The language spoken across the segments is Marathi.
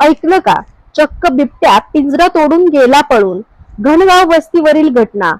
ऐकलं का? चक्क बिबट्या पिंजरा तोडून गेला पळून. घनगाव वस्तीवरील घटना.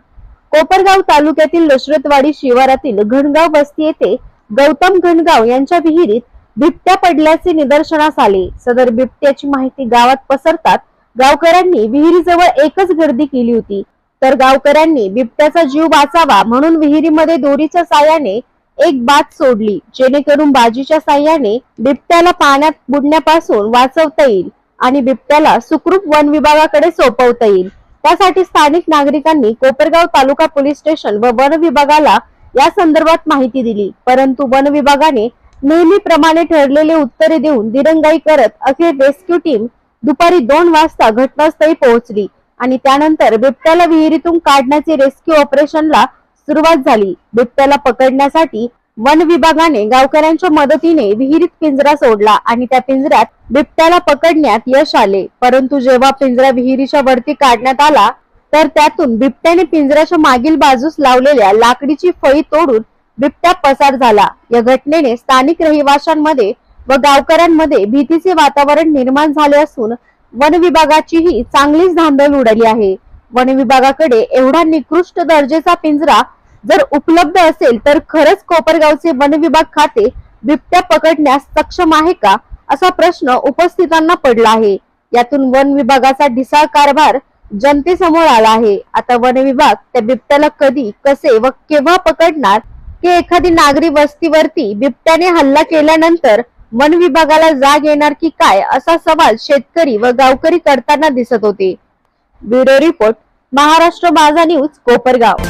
कोपरगाव तालुक्यातील लशरतवाडी शिवारातील घनगाव वस्ती येथे गौतम घनगाव यांच्या विहिरीत बिबट्या पडल्याचे निदर्शनास आले. सदर बिबट्याची माहिती गावात पसरतात. गावकऱ्यांनी विहिरीजवळ एकच गर्दी केली होती. तर गावकऱ्यांनी बिबट्याचा जीव वाचावा म्हणून विहिरीमध्ये दोरीच्या साह्याने एक बात सोडली जेणेकरून बाजीच्या साह्याने बिबट्याला पाण्यात बुडण्यापासून वाचवता येईल आणि बिबट्याला सुखरूप वन विभागाकडे सोपवता येईल. त्यासाठी स्थानिक नागरिकांनी कोपरगाव तालुका पोलीस स्टेशन व वन विभागाला या संदर्भात माहिती दिली. परंतु वन विभागाने नेहमीप्रमाणे ठरलेले उत्तरे देऊन दिरंगाई करत अखेर रेस्क्यू टीम दुपारी दोन वाजता घटनास्थळी पोहोचली आणि त्यानंतर बिबट्याला विहिरीतून काढण्याचे रेस्क्यू ऑपरेशनला सुरुवात झाली. बिबट्याला पकडण्यासाठी वन विभागाने गावकऱ्यांच्या मदतीने विहिरीत पिंजरा सोडला आणि त्या पिंजऱ्यात बिबट्याला पकडण्यात यश आले. परंतु जेव्हा पिंजरा विहिरीच्या वरती काढण्यात आला तर त्यातून बिबट्याने पिंजऱ्याच्या मागील बाजूस लावलेल्या लाकडीची फळी तोडून बिबट्या पसार झाला. या घटनेने स्थानिक रहिवाशांमध्ये व गावकऱ्यांमध्ये भीतीचे वातावरण निर्माण झाले असून वन विभागाचीही चांगलीच धांदल उडाली आहे. वन विभागाकडे एवढा निकृष्ट दर्जेचा पिंजरा जर उपलब्ध असेल तर खरंच कोपरगावचे वन विभाग खाते बिबट्या पकडण्यास सक्षम आहे का असा प्रश्न उपस्थितांना पडला आहे. यातून वन विभागाचा ढिसाळ कारभार जनतेसमोर आला आहे. आता वन विभाग त्या बिबट्याला कधी कसे व केव्हा पकडणार की एखादी नागरी वस्तीवरती बिबट्याने हल्ला केल्यानंतर वन विभागाला जाग येणार की काय असा सवाल शेतकरी व गावकरी करताना दिसत होते. ब्युरो रिपोर्ट महाराष्ट्र माझा न्यूज कोपरगाव.